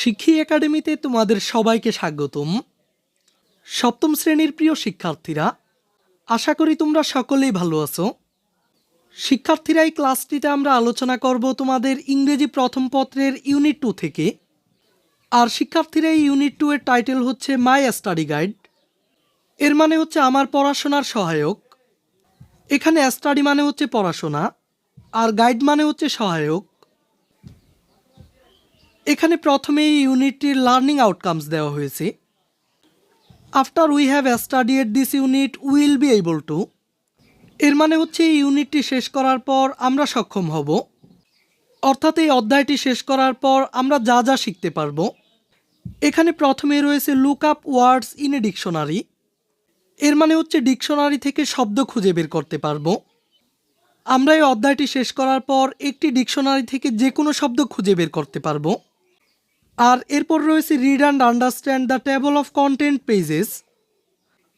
শিক্ষী একাডেমিতে তোমাদের সবাইকে স্বাগতম। সপ্তম শ্রেণির প্রিয় শিক্ষার্থীরা, আশা করি তোমরা সকলেই ভালো আছো। শিক্ষার্থীরা, এই ক্লাসটিতে আমরা আলোচনা করব তোমাদের ইংরেজি প্রথম পত্রের ইউনিট টু থেকে। আর শিক্ষার্থীরা, এই ইউনিট টু এর টাইটেল হচ্ছে মাই স্টাডি গাইড। এর মানে হচ্ছে আমার পড়াশোনার সহায়ক। এখানে স্টাডি মানে হচ্ছে পড়াশোনা, আর গাইড মানে হচ্ছে সহায়ক। এখানে প্রথমে ইউনিটটির লার্নিং আউটকামস দেওয়া হয়েছে। After we have studied this unit, will be able to. এর মানে হচ্ছে এই ইউনিটটি শেষ করার পর আমরা সক্ষম হব। অর্থাৎ এই অধ্যায়টি শেষ করার পর আমরা যা যা শিখতে পারব। এখানে প্রথমে রয়েছে look up words in a dictionary. এর মানে হচ্ছে ডিকশনারি থেকে শব্দ খুঁজে বের করতে পারব। আমরা এই অধ্যায়টি শেষ করার পর একটি ডিকশনারি থেকে যে কোনো শব্দ খুঁজে বের করতে পারব। আর এরপর রয়েছে read and understand the table of content pages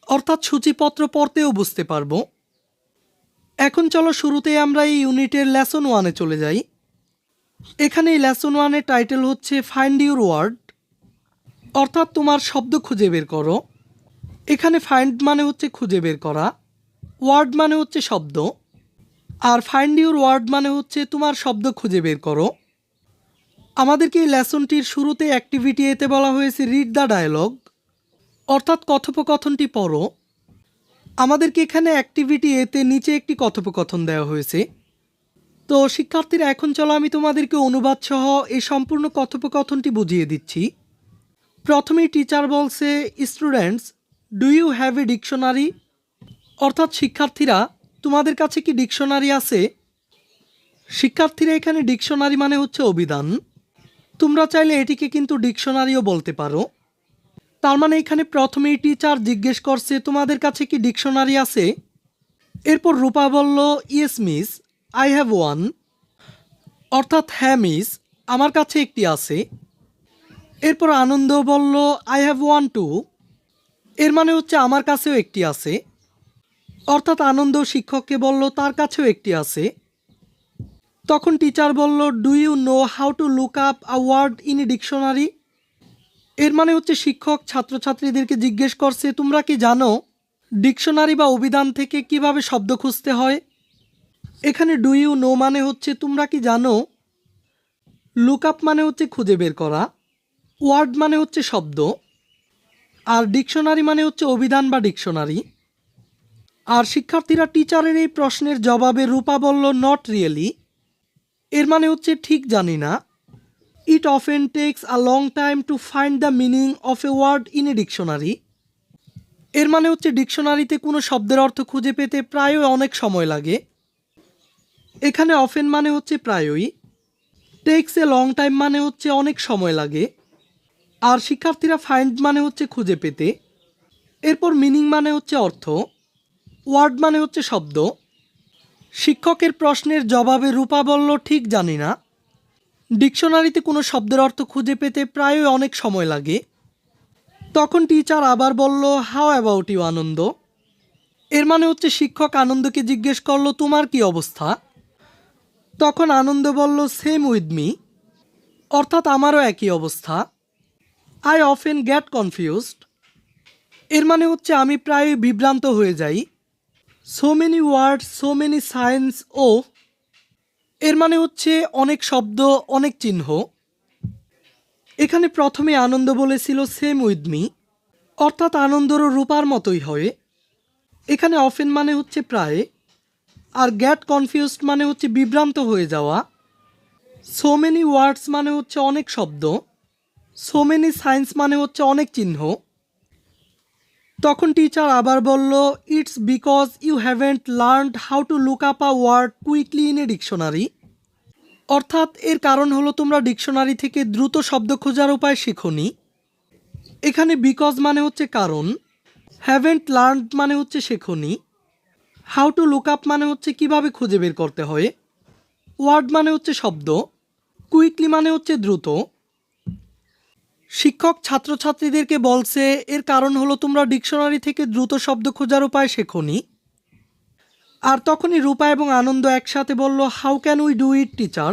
অর্থাৎ সূচিপত্র পড়তেও বুঝতে পারব। এখন চলো শুরুতেই আমরা এই ইউনিটের লেসন ওয়ানে চলে যাই। এখানে লেসন ওয়ানের টাইটেল হচ্ছে ফাইন্ড ইউর ওয়ার্ড অর্থাৎ তোমার শব্দ খুঁজে বের করো। এখানে ফাইন্ড মানে হচ্ছে খুঁজে বের করা ওয়ার্ড মানে হচ্ছে শব্দ, আর ফাইন্ড ইউর ওয়ার্ড মানে হচ্ছে তোমার শব্দ খুঁজে বের করো। আমাদেরকে এই লেসনটির শুরুতে অ্যাক্টিভিটি এতে বলা হয়েছে রিড দ্য ডায়ালগ অর্থাৎ কথোপকথনটি পড়ো। আমাদেরকে এখানে অ্যাক্টিভিটি এতে নিচে একটি কথোপকথন দেওয়া হয়েছে। তো শিক্ষার্থীরা, এখন চলো আমি তোমাদেরকে অনুবাদ সহ এই সম্পূর্ণ কথোপকথনটি বুঝিয়ে দিচ্ছি। প্রথমেই টিচার বলছে students do you have a dictionary অর্থাৎ শিক্ষার্থীরা, তোমাদের কাছে কি ডিকশনারি আছে? শিক্ষার্থীরা এখানে ডিকশনারি মানে হচ্ছে অভিধান। তোমরা চাইলে এটিকে কিন্তু ডিকশনারিও বলতে পারো। তার মানে এখানে প্রথমেই টিচার জিজ্ঞেস করছে, তোমাদের কাছে কি ডিকশনারি আছে? এরপর রূপা বলল, yes, miss, I have one. অর্থাৎ হ্যাঁ মিস, আমার কাছে একটি আছে। এরপর আনন্দ বলল, আই হ্যাভ ওয়ান টু। এর মানে হচ্ছে, আমার কাছেও একটি আছে। অর্থাৎ, আনন্দ শিক্ষককে বলল, তার কাছেও একটি আছে। তখন টিচার বলল do you know how to look up a word in a dictionary এর মানে হচ্ছে শিক্ষক ছাত্রছাত্রীদেরকে জিজ্ঞেস করছে, তোমরা কি জানো ডিকশনারি বা অভিধান থেকে কীভাবে শব্দ খুঁজতে হয়? এখানে ডু ইউ নো মানে হচ্ছে, তোমরা কি জানো লুক আপ মানে হচ্ছে খুঁজে বের করা ওয়ার্ড মানে হচ্ছে শব্দ, আর ডিকশনারি মানে হচ্ছে অভিধান বা ডিকশনারি। আর শিক্ষার্থীরা টিচারের এই প্রশ্নের জবাবে রূপা বলল নট রিয়েলি এর মানে হচ্ছে ঠিক জানি না। It often takes a long time to find the meaning of a word in a dictionary এর মানে হচ্ছে ডিকশনারিতে কোনো শব্দের অর্থ খুঁজে পেতে প্রায়ই অনেক সময় লাগে। এখানে অফেন মানে হচ্ছে প্রায়ই। টেক্স এ লং টাইম মানে হচ্ছে অনেক সময় লাগে। আর শিক্ষার্থীরা ফাইন্ড মানে হচ্ছে খুঁজে পেতে। এরপর মিনিং মানে হচ্ছে অর্থ। ওয়ার্ড মানে হচ্ছে শব্দ। শিক্ষকের প্রশ্নের জবাবে রূপা বলল, ঠিক জানি না। ডিকশনারিতে কোনো শব্দের অর্থ খুঁজে পেতে প্রায়ই অনেক সময় লাগে। তখন টিচার আবার বলল হাউ অ্যাবাউট ইউ আনন্দ? এর মানে হচ্ছে শিক্ষক আনন্দকে জিজ্ঞেস করল, তোমার কি অবস্থা? তখন আনন্দ বলল সেম উইথ মি অর্থাৎ আমারও একই অবস্থা। আই অফেন গেট কনফিউজড এর মানে হচ্ছে আমি প্রায় বিভ্রান্ত হয়ে যাই। So many word so many science ও। এর মানে হচ্ছে অনেক শব্দ, অনেক চিহ্ন। এখানে প্রথমে আনন্দ বলেছিল সেম উইথ মি অর্থাৎ আনন্দরও রূপার মতোই হয়। এখানে অফেন মানে হচ্ছে প্রায়। আর গ্যাট কনফিউজড মানে হচ্ছে বিভ্রান্ত হয়ে যাওয়া। সো মেনি ওয়ার্ডস মানে হচ্ছে অনেক শব্দ। সো মেনি সায়েন্স মানে হচ্ছে অনেক চিহ্ন। তখন টিচার আবার বলল it's because you haven't learned how to look up a word quickly in a dictionary অর্থাৎ এর কারণ হলো তোমরা ডিকশনারি থেকে দ্রুত শব্দ খোঁজার উপায় শিখোনি। এখানে বিকজ মানে হচ্ছে কারণ হ্যাভেন্ট লার্নড মানে হচ্ছে শেখনি। হাউ টু লুক আপ মানে হচ্ছে কীভাবে খুঁজে বের করতে হয়। ওয়ার্ড মানে হচ্ছে শব্দ কুইকলি মানে হচ্ছে দ্রুত। শিক্ষক ছাত্রছাত্রীদেরকে বলছে, এর কারণ হলো তোমরা ডিকশনারি থেকে দ্রুত শব্দ খোঁজার উপায় শেখনি। আর তখনই রূপা এবং আনন্দ একসাথে বলল how can we do it teacher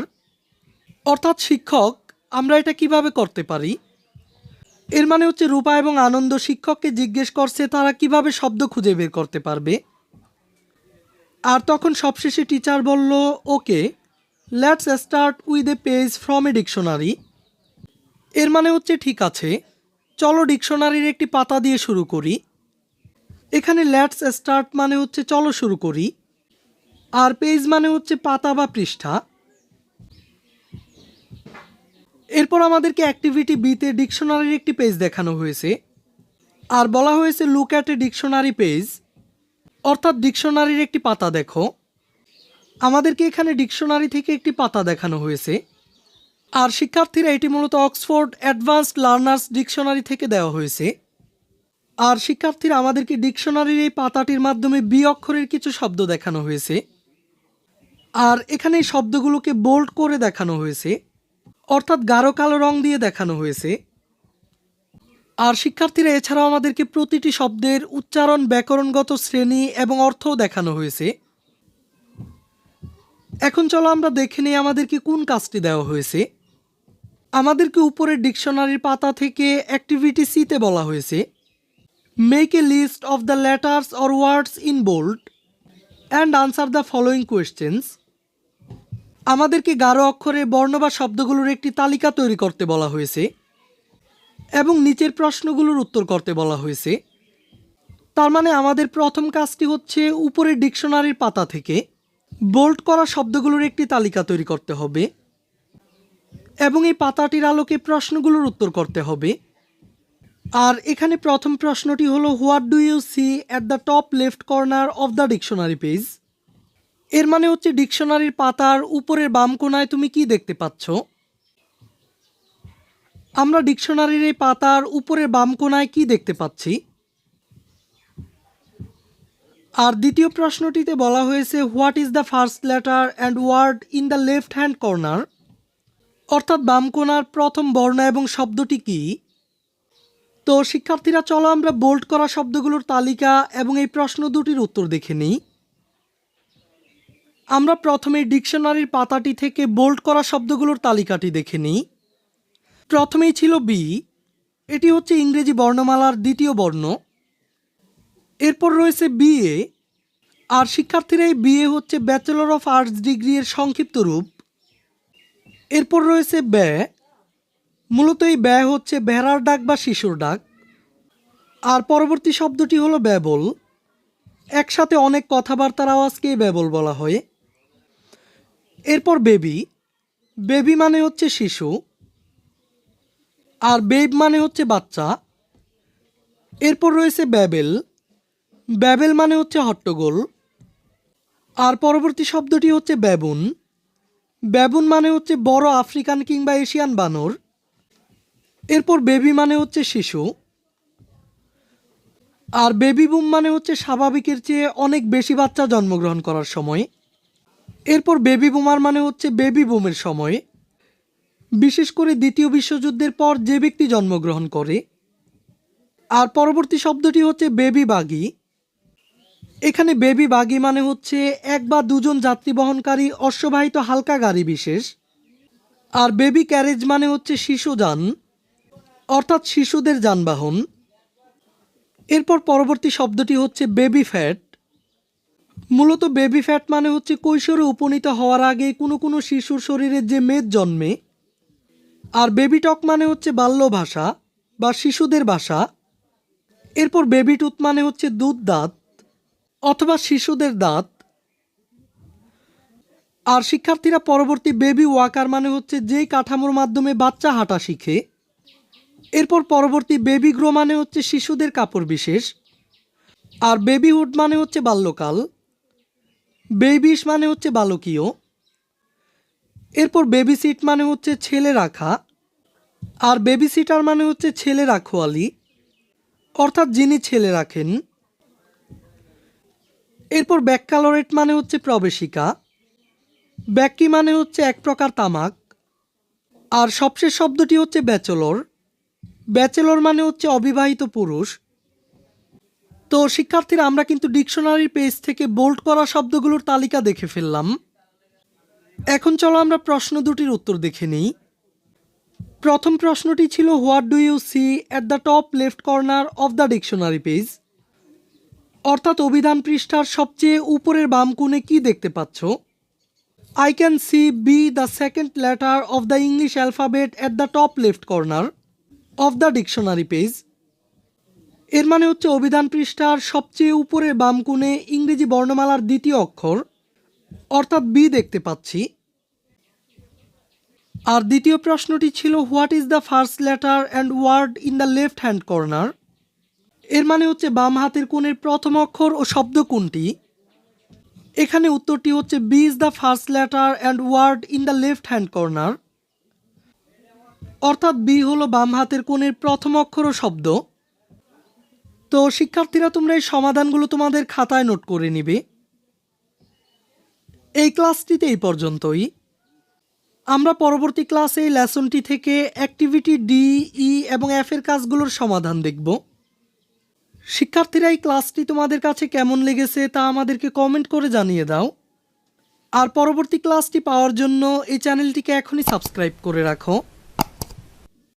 অর্থাৎ, শিক্ষক, আমরা এটা কীভাবে করতে পারি? এর মানে হচ্ছে, রূপা এবং আনন্দ শিক্ষককে জিজ্ঞেস করছে, তারা কীভাবে শব্দ খুঁজে বের করতে পারবে? আর তখন সবশেষে টিচার বলল okay let's start with a page from a dictionary এর মানে হচ্ছে ঠিক আছে, চলো ডিকশনারির একটি পাতা দিয়ে শুরু করি। এখানে ল্যাটস স্টার্ট মানে হচ্ছে চলো শুরু করি। আর পেজ মানে হচ্ছে পাতা বা পৃষ্ঠা। এরপর আমাদেরকে অ্যাক্টিভিটি বিতে ডিকশনারির একটি পেজ দেখানো হয়েছে। আর বলা হয়েছে, look at a dictionary page. অর্থাৎ ডিকশনারির একটি পাতা দেখো। আমাদেরকে এখানে ডিকশনারি থেকে একটি পাতা দেখানো হয়েছে। আর শিক্ষার্থীরা এটি মূলত অক্সফোর্ড অ্যাডভান্সড লার্নার্স ডিকশনারি থেকে দেওয়া হয়েছে। আর শিক্ষার্থীরা আমাদেরকে ডিকশনারির এই পাতাটির মাধ্যমে বি অক্ষরের কিছু শব্দ দেখানো হয়েছে। আর এখানে শব্দগুলোকে বোল্ড করে দেখানো হয়েছে। অর্থাৎ গাঢ় কালো রং দিয়ে দেখানো হয়েছে। আর শিক্ষার্থীরা এছাড়াও আমাদেরকে প্রতিটি শব্দের উচ্চারণ, ব্যাকরণগত শ্রেণি এবং অর্থও দেখানো হয়েছে। এখন চলো আমরা দেখে নিই আমাদেরকে কোন কাজটি দেওয়া হয়েছে। আমাদেরকে উপরের ডিকশনারির পাতা থেকে অ্যাক্টিভিটি সিতে বলা হয়েছে। Make a list of the letters or words in bold and answer the following questions আমাদেরকে গাঢ় অক্ষরে বর্ণ বা শব্দগুলোর একটি তালিকা তৈরি করতে বলা হয়েছে এবং নিচের প্রশ্নগুলোর উত্তর করতে বলা হয়েছে। তার মানে আমাদের প্রথম কাজটি হচ্ছে উপরের ডিকশনারির পাতা থেকে বোল্ড করা শব্দগুলোর একটি তালিকা তৈরি করতে হবে। এবং এই পাতাটির আলোকে প্রশ্নগুলোর উত্তর করতে হবে। আর এখানে প্রথম প্রশ্নটি হলো what do you see at the top left corner of the dictionary page এর মানে হচ্ছে ডিকশনারির পাতার উপরের বাম কোনায় তুমি কি দেখতে পাচ্ছ? আমরা ডিকশনারির এই পাতার উপরের বাম কোনায় কি দেখতে পাচ্ছি? আর দ্বিতীয় প্রশ্নটিতে বলা হয়েছে what is the first letter and word in the left hand corner অর্থাৎ বামকোনার প্রথম বর্ণ এবং শব্দটি কি? তো শিক্ষার্থীরা, চলো আমরা বোল্ড করা শব্দগুলোর তালিকা এবং এই প্রশ্ন দুটির উত্তর দেখে নিই। আমরা প্রথমে ডিকশনারির পাতাটি থেকে বোল্ড করা শব্দগুলোর তালিকাটি দেখে নিই। প্রথমেই ছিল বি এটি হচ্ছে ইংরেজি বর্ণমালার দ্বিতীয় বর্ণ। এরপর রয়েছে বিএ আর শিক্ষার্থীরা এই বিএ হচ্ছে ব্যাচেলর অফ আর্টস ডিগ্রি এর সংক্ষিপ্ত রূপ। এরপর রয়েছে ব্যয় মূলত এই ব্যয় হচ্ছে ভেড়ার ডাক বা শিশুর ডাক। আর পরবর্তী শব্দটি হলো ব্যবল একসাথে অনেক কথাবার্তার আওয়াজকেই ব্যবল বলা হয়। এরপর বেবি। বেবি মানে হচ্ছে শিশু। আর বেব মানে হচ্ছে বাচ্চা। এরপর রয়েছে ব্যাবেল ব্যাবেল মানে হচ্ছে হট্টগোল। আর পরবর্তী শব্দটি হচ্ছে ব্যাবুন ব্যাবুন মানে হচ্ছে বড় আফ্রিকান কিংবা এশিয়ান বানর। এরপর বেবি মানে হচ্ছে শিশু। আর বেবি বুম মানে হচ্ছে স্বাভাবিকের চেয়ে অনেক বেশি বাচ্চা জন্মগ্রহণ করার সময়। এরপর বেবি বুমার মানে হচ্ছে বেবি বুমের সময়। বিশেষ করে দ্বিতীয় বিশ্বযুদ্ধের পর যে ব্যক্তি জন্মগ্রহণ করে। আর পরবর্তী শব্দটি হচ্ছে বেবি বাগি। এখানে বেবি বাগি মানে হচ্ছে এক বা দুজন যাত্রী বহনকারী অশ্ববাহিত হালকা গাড়ি বিশেষ। আর বেবি ক্যারেজ মানে হচ্ছে শিশুযান অর্থাৎ শিশুদের যানবাহন। এরপর পরবর্তী শব্দটি হচ্ছে বেবি ফ্যাট। মূলত বেবি ফ্যাট মানে হচ্ছে কৈশোরে উপনীত হওয়ার আগে কোনো কোনো শিশুর শরীরে যে মেদ জন্মে। আর বেবি টক মানে হচ্ছে বাল্য ভাষা বা শিশুদের ভাষা। এরপর বেবি টুথ মানে হচ্ছে দুধ দাঁত। অথবা শিশুদের দাঁত। আর শিক্ষার্থীরা পরবর্তী বেবি ওয়াকার মানে হচ্ছে যেই কাঠামোর মাধ্যমে বাচ্চা হাঁটা শিখে। এরপর পরবর্তী বেবি গ্রো মানে হচ্ছে শিশুদের কাপড় বিশেষ। আর বেবিহুড মানে হচ্ছে বাল্যকাল। বেবিস মানে হচ্ছে বালকীয়। এরপর বেবি সিট মানে হচ্ছে ছেলে রাখা। আর বেবি সিটার মানে হচ্ছে ছেলে রাখোয়ালি। অর্থাৎ যিনি ছেলে রাখেন। এরপর ব্যাকক্যালোরেট মানে হচ্ছে প্রবেশিকা ব্যাকি মানে হচ্ছে এক প্রকার তামাক, আর সবশেষ শব্দটি হচ্ছে ব্যাচেলর ব্যাচেলর মানে হচ্ছে অবিবাহিত পুরুষ। তো শিক্ষার্থীরা, আমরা কিন্তু ডিকশনারির পেজ থেকে বোল্ড করা শব্দগুলোর তালিকা দেখে ফেললাম। এখন চলো আমরা প্রশ্ন দুটির উত্তর দেখে নিই। প্রথম প্রশ্নটি ছিল what do you see at the top left corner of the dictionary page অর্থাৎ অভিধান পৃষ্ঠার সবচেয়ে উপরের বাম কোণে কি দেখতে পাচ্ছ? I can see B the second letter of the English alphabet at the top left corner of the dictionary page এর মানে হচ্ছে অভিধান পৃষ্ঠার সবচেয়ে উপরের বাম কোণে ইংরেজি বর্ণমালার দ্বিতীয় অক্ষর, অর্থাৎ বি দেখতে পাচ্ছি। আর দ্বিতীয় প্রশ্নটি ছিল what is the first letter and word in the left hand corner এর মানে হচ্ছে বাম হাতের কোণের প্রথম অক্ষর ও শব্দ কোনটি? এখানে উত্তরটি হচ্ছে B is the first letter and word in the left hand corner অর্থাৎ বি হলো বাম হাতের কোণের প্রথম অক্ষর ও শব্দ। তো শিক্ষার্থীরা, তোমরা এই সমাধানগুলো তোমাদের খাতায় নোট করে নিবে। এই ক্লাসটিতে এই পর্যন্তই। আমরা পরবর্তী ক্লাসে এই লেসনটি থেকে অ্যাক্টিভিটি ডি ই এবং এফ এর কাজগুলোর সমাধান দেখব। শিক্ষার্থীরা এই ক্লাসটি তোমাদের কাছে কেমন লেগেছে তা আমাদেরকে কমেন্ট করে জানিয়ে দাও। আর পরবর্তী ক্লাসটি পাওয়ার জন্য এই চ্যানেলটিকে এখনই সাবস্ক্রাইব করে রাখো।